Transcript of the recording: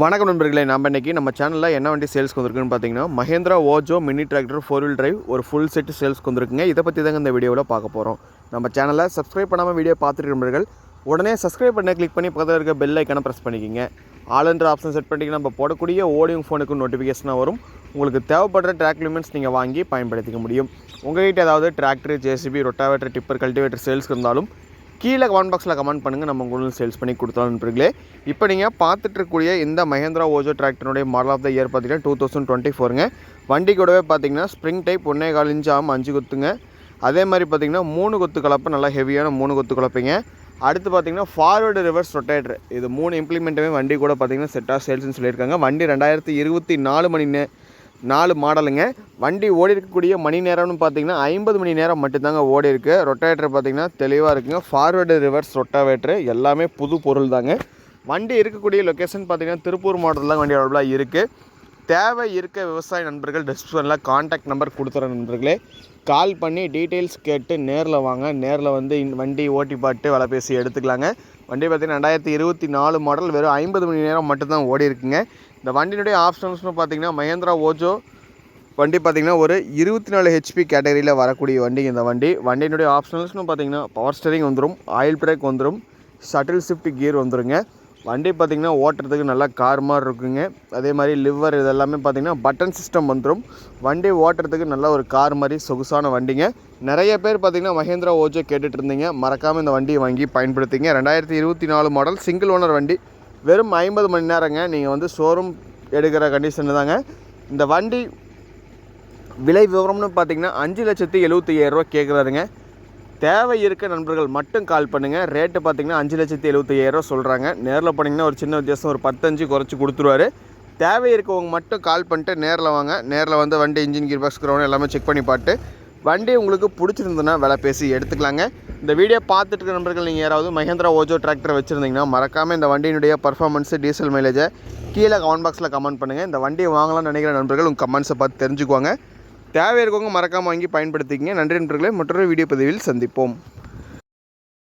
வணக்கம் நண்பர்களே நம்ம இன்றைக்கி நம்ம சேனலில் என்ன வண்டி சேல்ஸ்க்கு வந்திருக்குன்னு பார்த்தீங்கன்னா Mahindra Oja mini tractor four wheel drive ஒரு ஃபுல் செட் சேல்ஸ்க்கு வந்திருக்குங்க. இதை பற்றி தாங்க இந்த வீடியோவில் பார்க்க போகிறோம் நம்ம சேனலை சப்ஸ்கிரைப் பண்ணாமல் வீடியோ பார்த்துட்டு நண்பர்கள் உடனே சப்ஸ்கிரைப் பண்ண கிளிக் பண்ணி பக்கத்தில் இருக்க பெல் ஐக்கான ப்ரெஸ் பண்ணிக்கிங்க. ஆல்ன்ற ஆப்ஷன் செட் பண்ணிங்கன்னா நம்ம போடக்கூடிய ஓடியும் ஃபோனுக்கு நோட்டிஃபிகேஷனாக வரும். உங்களுக்கு தேவைப்படுற ட்ராக் லிமெண்ட்ஸ் நீங்கள் வாங்கி பயன்படுத்திக்க முடியும். உங்கள்கிட்ட ஏதாவது tractor JCB rotavator tipper cultivator சேல்ஸ்க்கு இருந்தாலும் கீழே கமெண்ட் பாக்ஸில் கமெண்ட் பண்ணுங்கள் நம்ம உங்களுக்கு சேல்ஸ் பண்ணி கொடுத்தாலும் நண்பர்களே. இப்போ நீங்கள் பார்த்துட்ருக்கக்கூடிய இந்த மஹேந்திரா ஓஜோ டிராக்டருடைய மாடல் ஆஃப் த இயர் பார்த்தீங்கன்னா டூ தௌசண்ட் டுவெண்ட்டி ஃபோருங்க வண்டி கூடவே பார்த்தீங்கன்னா ஸ்ப்ரிங் டைப் ஒன்றே கால் இன்ச் அஞ்சு கொத்துங்க. அதே மாதிரி பார்த்தீங்கன்னா மூணு கொத்து கலப்பு நல்லா ஹெவியான மூணு கொத்து கலப்பைங்க. அடுத்து பார்த்தீங்கன்னா ஃபார்வேர்டு ரிவர்ஸ் ரொட்டேட்டர் இது மூணு இம்ப்ளிமெண்ட்டுமே வண்டி கூட பார்த்தீங்கன்னா செட்டாக ஆஃப் சேல்ஸ்னு சொல்லியிருக்காங்க. வண்டி ரெண்டாயிரத்தி இருபத்தி நாலு மணி நே நாலு மாடலுங்க. வண்டி ஓடி இருக்கக்கூடிய மணி நேரம்னு பார்த்தீங்கன்னா ஐம்பது மணி நேரம் மட்டும்தாங்க ஓடி இருக்குது ரொட்டேட்டர் பார்த்தீங்கன்னா தெளிவாக இருக்குங்க. Forward reverse rotavator. எல்லாமே புது பொருள் தாங்க வண்டி இருக்கக்கூடிய லொக்கேஷன் பார்த்தீங்கன்னா திருப்பூர் மாவட்டத்தில் வண்டி அவைலபிளாக இருக்குது தேவை இருக்க விவசாய நண்பர்கள் டிஸ்கிரிப்ஷனில் காண்டாக்ட் நம்பர் கொடுத்துற நண்பர்களே கால் பண்ணி டீட்டெயில்ஸ் கேட்டு நேரில் வாங்க. நேரில் வந்து இந்த வண்டி ஓட்டி பாட்டு வலை பேசி எடுத்துக்கலாங்க. வண்டி பார்த்தீங்கன்னா ரெண்டாயிரத்தி இருபத்தி நாலு மாடல் வெறும் ஐம்பது மணி நேரம் மட்டும்தான் ஓடி இருக்குங்க இந்த வண்டியினுடைய ஆப்ஷன்ஸ்னு பார்த்தீங்கன்னா மஹேந்திரா ஓஜோ. வண்டி பார்த்தீங்கன்னா ஒரு இருபத்தி நாலு ஹெச்பி கேட்டகரியில் வரக்கூடிய வண்டி இந்த வண்டி. வண்டியினுடைய ஆப்ஷனல்ஸ்னு பார்த்தீங்கன்னா பவர் ஸ்டேரிங் வந்துடும் ஆயில் பிரேக் வந்துடும் ஷட்டில் ஷிஃப்ட் கியர் வந்துருங்க. வண்டி பார்த்தீங்கன்னா ஓட்டுறதுக்கு நல்லா கார் மாதிரி இருக்குங்க. அதே மாதிரி லிவர் இதெல்லாமே பார்த்தீங்கன்னா பட்டன் சிஸ்டம் வந்துடும் வண்டி ஓட்டுறதுக்கு நல்ல ஒரு கார் மாதிரி சொகுசான வண்டிங்க. நிறைய பேர் பார்த்தீங்கன்னா மஹேந்திரா ஓஜோ கேட்டுட்டு இருந்தீங்க. மறக்காமல் இந்த வண்டியை வாங்கி பயன்படுத்திங்க. ரெண்டாயிரத்தி இருபத்தி நாலு மாடல் சிங்கிள் ஓனர் வண்டி. வெறும் ஐம்பது மணி நேரங்க. நீங்கள் வந்து ஷோரூம் எடுக்கிற கண்டிஷன் தாங்க. இந்த வண்டி விலை விவரம்னு பார்த்தீங்கன்னா அஞ்சு லட்சத்தி எழுபத்தி ஏழுரூவா கேட்குறாருங்க தேவை இருக்க நண்பர்கள் மட்டும் கால் பண்ணுங்கள் ரேட்டு பார்த்தீங்கன்னா அஞ்சு லட்சத்தி எழுபத்தி ஏழுரூவா சொல்கிறாங்க நேரில் போனீங்கன்னா ஒரு சின்ன வித்தியாசம் ஒரு பத்தஞ்சு குறைச்சி கொடுத்துருவாரு. தேவை இருக்கவங்க மட்டும் கால் பண்ணிட்டு நேரில் வாங்க. நேரில் வந்து வண்டி இன்ஜின் கீர் பாக்ஸ் கிரௌண்ட் எல்லாமே செக் பண்ணி பார்த்து வண்டி உங்களுக்கு பிடிச்சிருந்ததுன்னா விலை பேசி எடுத்துக்கலாங்க. இந்த வீடியோ பார்த்துட்டு இருக்க நண்பர்கள் நீங்கள் யாராவது மஹேந்திரா ஓஜோ டிராக்டர் வச்சுருந்தீங்கன்னா மறக்காமல் இந்த வண்டியினுடைய பர்ஃபார்மன்ஸு டீசல் மைலேஜை கீழே கமெண்ட் பாக்ஸில் கமெண்ட் பண்ணுங்கள் இந்த வண்டியை வாங்கலாம்னு நினைக்கிற நண்பர்கள் உங்கள் கமெண்ட்ஸை பார்த்து தெரிஞ்சுக்குவாங்க. தேவை இருக்கவங்க மறக்காமல் வாங்கி பயன்படுத்திக்கிங்க. நன்றி நண்பர்களே மற்றொரு வீடியோ பதிவில் சந்திப்போம்.